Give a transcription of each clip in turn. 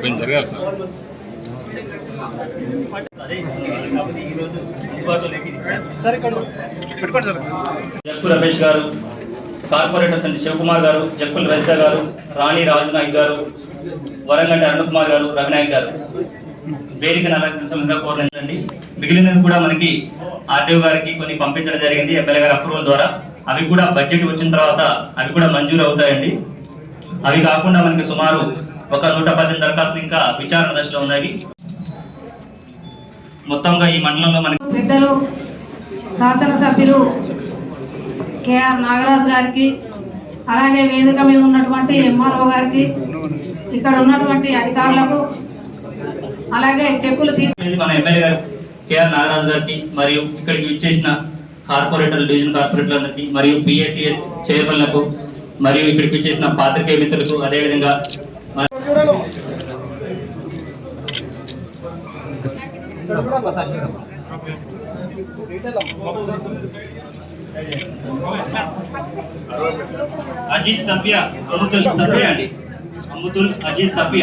కొంచెం జరగాలి సార్? జక్కు రమేష్ గారు కార్పొరేటర్స్ అండి శివకుమార్ గారు జక్కుల రజిత గారు రాణి రాజునాయక్ గారు వరంగంటి అరుణ్ కుమార్ గారు రవినాయక్ గారు. వేదికను అలంకరించగా కోరలేదండి. మిగిలినవి కూడా మనకి ఆర్డీఓ గారికి కొన్ని పంపించడం జరిగింది ఎమ్మెల్యే గారి అప్రూవల్ ద్వారా. అవి కూడా బడ్జెట్ వచ్చిన తర్వాత అవి కూడా మంజూరు అవుతాయండి. అవి కాకుండా మనకి సుమారు ఒక నూట పద్దెనిమిది దరఖాస్తులు ఇంకా విచారణ దశలో ఉన్నాయి మొత్తంగా ఈ మండలంలో మనకి పెద్దలు శాసనసభ్యులు కేఆర్ నాగరాజు గారికి అలాగే వేదిక మీద ఉన్నటువంటి ఎంఆర్ఓ గారికి ఇక్కడ ఉన్నటువంటి అధికారులకు అలాగే చెక్కులు తీసుకుని మన ఎమ్మెల్యే గారు కేఆర్ నాగరాజు గారికి మరియు ఇక్కడికి విచ్చేసిన కార్పొరేటర్ డివిజన్ కార్పొరేటర్లందరికీ మరియు పిఎస్సిఎస్ చైర్మన్లకు మరియు ఇక్కడికి విచ్చేసిన పాత్రికేయ మిత్రులకు అదేవిధంగా అజిత్ సభ్య అమృతుల్ సభ్య అండి. అమృతుల్ అజిత్ సభ్య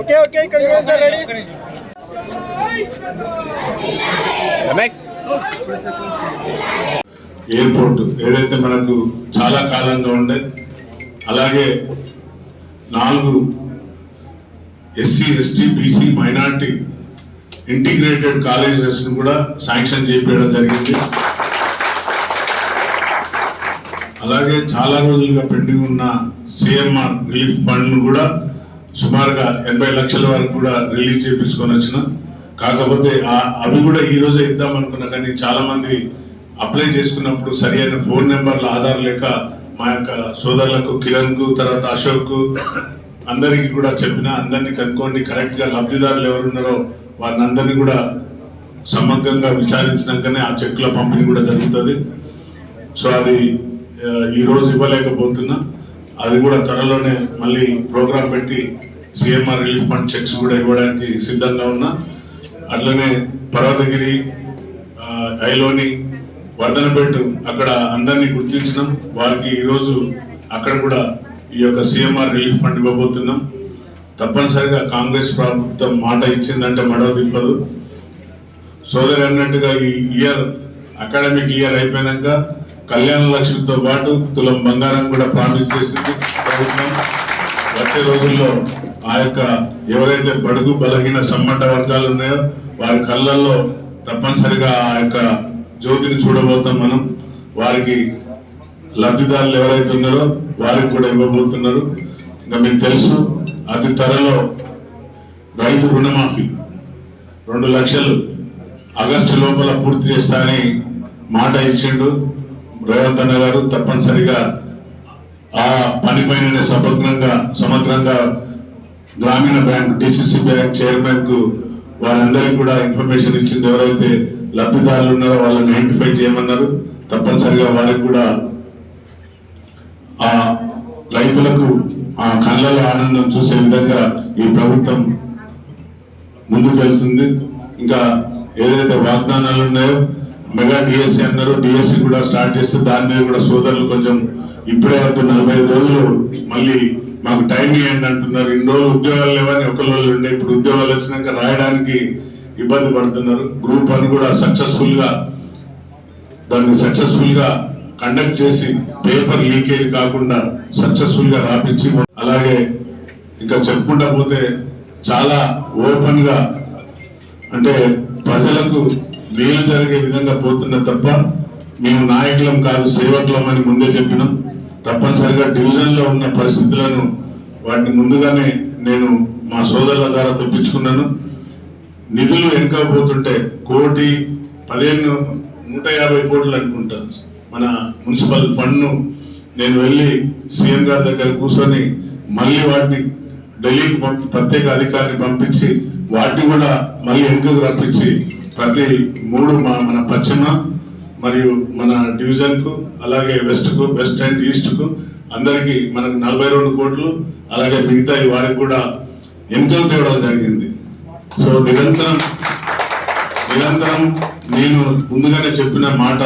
ఓకే ఓకే ఇక్కడ రెడీ? రమేష్. ఎయిర్పోర్ట్ ఏదైతే మనకు చాలా కాలంగా ఉండే అలాగే నాలుగు SC ST BC minority integrated colleges కూడా శాంక్షన్ చేపించడం జరిగింది. అలాగే చాలా రోజులుగా పెండింగ్ ఉన్న సిఎంఆర్ రిలీఫ్ ఫండ్ కూడా సుమారుగా ఎనభై లక్షల వరకు కూడా రిలీజ్ చేయించుకొని వచ్చిన. కాకపోతే అవి కూడా ఈ రోజే ఇద్దాం అనుకున్నా కానీ చాలా మంది అప్లై చేసుకున్నప్పుడు సరి అయిన ఫోన్ నెంబర్ల ఆధార్ లేక మా యొక్క సోదరులకు కిరణ్కు తర్వాత అశోక్ అందరికీ కూడా చెప్పిన అందరినీ కనుక్కోండి కరెక్ట్గా లబ్ధిదారులు ఎవరున్నారో వారిని అందరినీ కూడా సమగ్రంగా విచారించినాకనే ఆ చెక్కుల పంపిణీ కూడా జరుగుతుంది. సో అది ఈరోజు ఇవ్వలేకపోతున్నా. అది కూడా త్వరలోనే మళ్ళీ ప్రోగ్రాం పెట్టి సిఎంఆర్ రిలీఫ్ ఫండ్ చెక్స్ కూడా ఇవ్వడానికి సిద్ధంగా ఉన్నా. అట్లనే పర్వతగిరి ఐలోని వర్ధనపేట అక్కడ అందరినీ గుర్తించినాం. వారికి ఈరోజు అక్కడ కూడా ఈ యొక్క సిఎంఆర్ రిలీఫ్ ఫండ్ ఇవ్వబోతున్నాం. తప్పనిసరిగా కాంగ్రెస్ ప్రభుత్వం మాట ఇచ్చిందంటే మడవ తిప్పదు. సోదరి అన్నట్టుగా ఈ ఇయర్ అకాడమిక్ ఇయర్ అయిపోయినాక కళ్యాణ లక్ష్మితో పాటు తులం బంగారం కూడా ప్రామిస్ చేసింది ప్రభుత్వం. వచ్చే రోజుల్లో ఆ యొక్క ఎవరైతే బడుగు బలహీన సమ్మట వర్గాలు ఉన్నాయో వారి కళ్ళల్లో తప్పనిసరిగా ఆ యొక్క జ్యోతిని చూడబోతాం మనం. వారికి లబ్ధిదారులు ఎవరైతే ఉన్నారో వారికి కూడా ఇవ్వబోతున్నారు. ఇంకా మీకు తెలుసు అతి త్వరలో రైతు రుణమాఫీ. రెండు లక్షలు ఆగస్టు లోపల పూర్తి చేస్తానని మాట ఇచ్చిండు. రేవంత్ అన్న గారు తప్పనిసరిగా ఆ పనిపైన సమగ్రంగా సమగ్రంగా గ్రామీణ బ్యాంక్ డిసిసి బ్యాంక్ చైర్మన్కు వాళ్ళందరికీ కూడా ఇన్ఫర్మేషన్ ఇచ్చింది. ఎవరైతే లబ్ధిదారులు ఉన్నారో వాళ్ళని ఐడెంటిఫై చేయమన్నారు. తప్పనిసరిగా వారికి కూడా ఆ రైతులకు ఆ కళ్ళలో ఆనందం చూసే విధంగా ఈ ప్రభుత్వం ముందుకు వెళ్తుంది. ఇంకా ఏదైతే వాగ్దానాలు ఉన్నాయో మెగా డిఎస్సి అన్నారు. డిఎస్సి కూడా స్టార్ట్ చేస్తే దాని మీద కూడా సోదరులు కొంచెం ఇప్పుడే అవుతున్న నలభై రోజులు మళ్ళీ మాకు టైం ఇవ్వండి అంటున్నారు. ఇన్ని రోజులు ఉద్యోగాలు లేవని ఒక రోజులు ఉండే ఇప్పుడు ఉద్యోగాలు వచ్చినాక రాయడానికి ఇబ్బంది పడుతున్నారు. గ్రూప్ అని కూడా సక్సెస్ఫుల్గా దాన్ని సక్సెస్ఫుల్గా కండక్ట్ చేసి పేపర్ లీకేజ్ కాకుండా సక్సెస్ఫుల్గా రాపించి అలాగే ఇంకా చెప్పుకుంటా పోతే చాలా ఓపెన్గా అంటే ప్రజలకు మేలు జరిగే విధంగా పోతున్న తప్ప మేము నాయకులం కాదు సేవకులం అని ముందే చెప్పినాం. తప్పనిసరిగా డివిజన్లో ఉన్న పరిస్థితులను వాటిని ముందుగానే నేను మా సోదరుల ద్వారా తెప్పించుకున్నాను. నిధులు వెనుకపోతుంటే కోటి పదిహేను నూట యాభై కోట్లు అనుకుంటా. మన మున్సిపల్ ఫండ్ను నేను వెళ్ళి సీఎం గారి దగ్గర కూర్చొని మళ్ళీ వాటిని ఢిల్లీకి పంపి ప్రత్యేక అధికారిని పంపించి వాటిని కూడా మళ్ళీ వెనుకకు రప్పించి ప్రతి మూడు మా మన పశ్చిమ మరియు మన డివిజన్కు అలాగే వెస్ట్కు వెస్ట్ అండ్ ఈస్ట్కు అందరికీ మనకు నలభై రెండు కోట్లు అలాగే మిగతా వారికి కూడా ఎంతో తేవడం జరిగింది. సో నిరంతరం నిరంతరం నేను ముందుగానే చెప్పిన మాట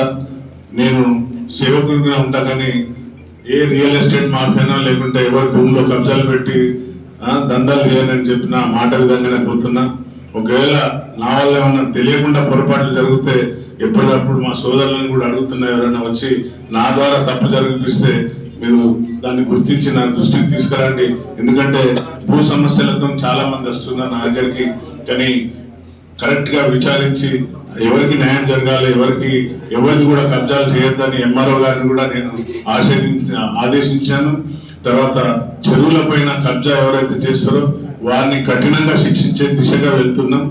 నేను సేవకుడిగా ఉంటా కానీ ఏ రియల్ ఎస్టేట్ మాఫియానో లేకుంటే ఎవరి భూమిలో కబ్జాలు పెట్టి దందాలు చేయాలని చెప్పిన మాట విధంగానే పోతున్నా. ఒకవేళ నా వల్ల ఏమన్నా తెలియకుండా పొరపాట్లు జరిగితే ఎప్పటికప్పుడు మా సోదరులను కూడా అడుగుతున్నా ఎవరైనా వచ్చి నా ద్వారా తప్పు జరిగిపిస్తే మీరు దాన్ని గుర్తించి నా దృష్టికి తీసుకురండి. ఎందుకంటే భూ సమస్యలతో చాలా మంది వస్తున్నారు నా దగ్గరికి. కానీ కరెక్ట్గా విచారించి ఎవరికి న్యాయం జరగాలి ఎవరికి ఎవరిది కూడా కబ్జాలు చేయొద్దని ఎంఆర్ఓ గారిని కూడా నేను ఆశీర్వదించ ఆదేశించాను. తర్వాత చెరువుల పైన కబ్జా ఎవరైతే చేస్తారో వారిని కఠినంగా శిక్షించే దిశగా వెళ్తున్నాం.